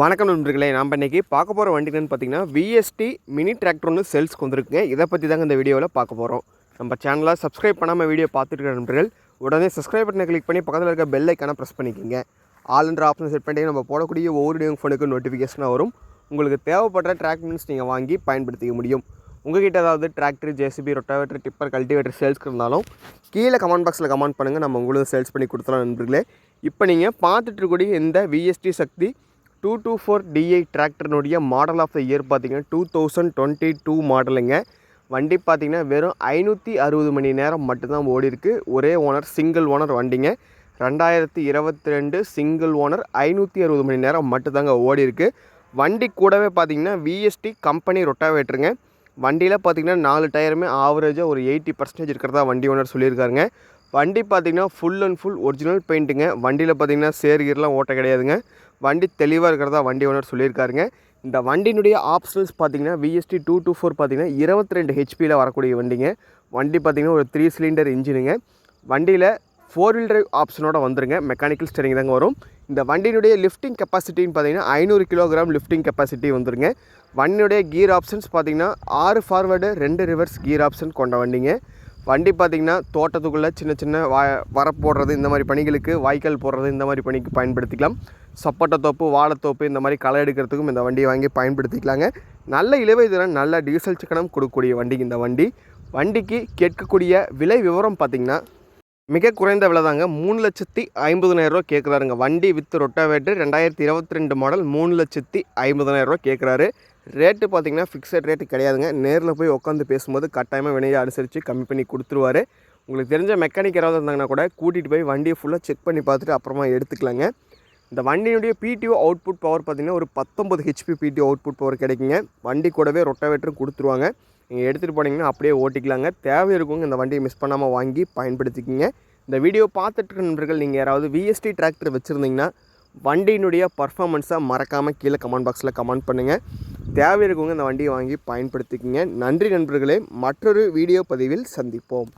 வணக்கம் நண்பர்களே நாம் இன்றைக்கி பார்க்க போகிற வண்டி என்னென்னு பார்த்தீங்கன்னா விஎஸ்டி மினி டிராக்டர் ஒன்று சேல்ஸ்க்கு வந்திருக்குங்க. இதை பற்றி தாங்க இந்த வீடியோவில் பார்க்க போகிறோம் நம்ம சேனலை சப்ஸ்கிரைப் பண்ணாமல் வீடியோ பார்த்துட்டு நண்பர்கள் உடனே சப்ஸ்கிரைப் பட்டனை கிளிக் பண்ணி பக்கத்தில் இருக்க பெல் ஐக்கான ப்ரெஸ் பண்ணிக்கோங்க. ஆல்ன்ற ஆப்ஷன் செட் பண்ணி நம்ம போடக்கூடிய ஒவ்வொரு டியூங் ஃபோனுக்கு நோட்டிஃபிகேஷனாக வரும். உங்களுக்கு தேவைப்படுற டிராக்டர்ஸ் நீங்கள் வாங்கி பயன்படுத்திக்க முடியும். உங்ககிட்ட ஏதாவது tractor JCB rotavator tipper cultivator சேல்ஸ்க்கு இருந்தாலும் கீழே கமெண்ட் பாக்ஸில் கமெண்ட் பண்ணுங்கள் நம்ம உங்களுக்கு சேல்ஸ் பண்ணி கொடுத்துலாம் நண்பர்களே. இப்போ நீங்கள் பார்த்துட்டு இருக்கக்கூடிய இந்த VST Shakti two two four DI டிராக்டர்னுடைய model of the year பார்த்தீங்கன்னா டூ தௌசண்ட் டுவெண்ட்டி டூ மாடலுங்க வண்டி பார்த்தீங்கன்னா வெறும் ஐநூற்றி அறுபது மணி நேரம் மட்டும்தான் ஓடி இருக்குது ஒரே ஓனர் சிங்கிள் ஓனர் வண்டிங்க. ரெண்டாயிரத்தி இருபத்தி ரெண்டு சிங்கிள் ஓனர் ஐநூற்றி அறுபது மணி நேரம் மட்டும்தாங்க ஓடி இருக்குது வண்டி கூடவே பார்த்தீங்கன்னா விஎஸ்டி கம்பெனி ரொட்டாவேட்டருங்க வண்டியில் பார்த்தீங்கன்னா நாலு டயருமே ஆவரேஜாக ஒரு எயிட்டி பர்சன்டேஜ் இருக்கிறதா வண்டி ஓனர் சொல்லியிருக்காருங்க. வண்டி பார்த்தீங்கன்னா ஃபுல் அண்ட் ஃபுல் ஒரிஜினல் பெயிண்ட்டுங்க வண்டியில் பார்த்தீங்கன்னா சேர்கீர்லாம் ஓட்ட கிடையாதுங்க. வண்டி தெளிவாக இருக்கிறதா வண்டி ஓனர் சொல்லியிருக்காருங்க. இந்த வண்டியினுடைய ஆப்ஷன்ஸ் பார்த்தீங்கன்னா விஎஸ்டி டூ டூ ஃபோர் பார்த்தீங்கன்னா இருபத்தி ரெண்டு ஹெச்பியில் வரக்கூடிய வண்டிங்க. வண்டி பார்த்தீங்கன்னா ஒரு த்ரீ சிலிண்டர் இன்ஜினுங்க. வண்டியில் ஃபோர் வீல் டிரைவ் ஆப்ஷனோட வந்துருங்க. மெக்கானிக்கல் ஸ்டரிங் தாங்க வரும். இந்த வண்டியினுடைய லிஃப்டிங் கெப்பாசிட்டின்னு பார்த்தீங்கன்னா ஐநூறு கிலோகிராம் லிஃப்டிங் கெப்பாசிட்டி வந்துருங்க. வண்டியுடைய கீர் ஆப்ஷன்ஸ் பார்த்தீங்கன்னா ஆறு ஃபார்வேர்டு ரெண்டு ரிவர்ஸ் கீர் ஆப்ஷன் கொண்ட வண்டிங்க. வண்டி பார்த்திங்கன்னா தோட்டத்துக்குள்ளே சின்ன சின்ன வா வரப்பு போடுறது இந்த மாதிரி பணிகளுக்கு வாய்க்கால் போடுறது இந்த மாதிரி பணிக்கு பயன்படுத்திக்கலாம். சப்போட்டா தோப்பு வாழைத்தோப்பு இந்த மாதிரி களை எடுக்கிறதுக்கும் இந்த வண்டியை வாங்கி பயன்படுத்திக்கலாங்க. நல்ல இலவை திறன் நல்ல டீசல் சிக்கனம் கொடுக்கக்கூடிய வண்டிக்கு இந்த வண்டி. வண்டிக்கு கேட்கக்கூடிய விலை விவரம் பார்த்திங்கன்னா மிக குறைந்த விலை தாங்க. மூணு லட்சத்தி ஐம்பதனாயிரரூவா கேட்குறாருங்க. வண்டி வித் ரொட்டாவேட்டர் ரெண்டாயிரத்தி இருபத்தி ரெண்டு மாடல் மூணு லட்சத்தி ஐம்பதனாயிரரூவா கேட்குறாரு. ரேட்டு பார்த்தீங்கன்னா ஃபிக்ஸட் ரேட்டு கிடையாதுங்க. நேரில் போய் உட்காந்து பேசும்போது கட்டாயமாக வினையை அனுசரித்து கம்மி பண்ணி கொடுத்துருவாரு. உங்களுக்கு தெரிஞ்ச மெக்கானிக் யாராவது இருந்தாங்கன்னா கூட கூட்டிகிட்டு போய் வண்டியை ஃபுல்லாக செக் பண்ணி பார்த்துட்டு அப்புறமா எடுத்துக்கலாங்க. இந்த வண்டியினுடைய பிடிஓ அவுட்புட் பவர் பார்த்தீங்கன்னா ஒரு பத்தொம்பது ஹெச்பி பிடிஓ அவுட்புட் பவர் கிடைக்குங்க. வண்டி கூடவே ரொட்டாவேட்டரும் கொடுத்துருவாங்க. நீங்கள் எடுத்துகிட்டு போனீங்கன்னா அப்படியே ஓட்டிக்கலாங்க. தேவை இருக்குங்க இந்த வண்டியை மிஸ் பண்ணாமல் வாங்கி பயன்படுத்திக்கிங்க. இந்த வீடியோ பார்த்துட்டு நண்பர்கள் நீங்கள் யாராவது விஎஸ்டி டிராக்டர் வச்சுருந்தீங்கன்னா வண்டியினுடைய பர்ஃபாமன்ஸாக மறக்காமல் கீழே கமெண்ட் பாக்ஸில் கமெண்ட் பண்ணுங்கள் தேவை இருக்கவங்க இந்த வண்டியை வாங்கி பயன்படுத்திக்கிங்க. நன்றி நண்பர்களே. மற்றொரு வீடியோ பதிவில் சந்திப்போம்.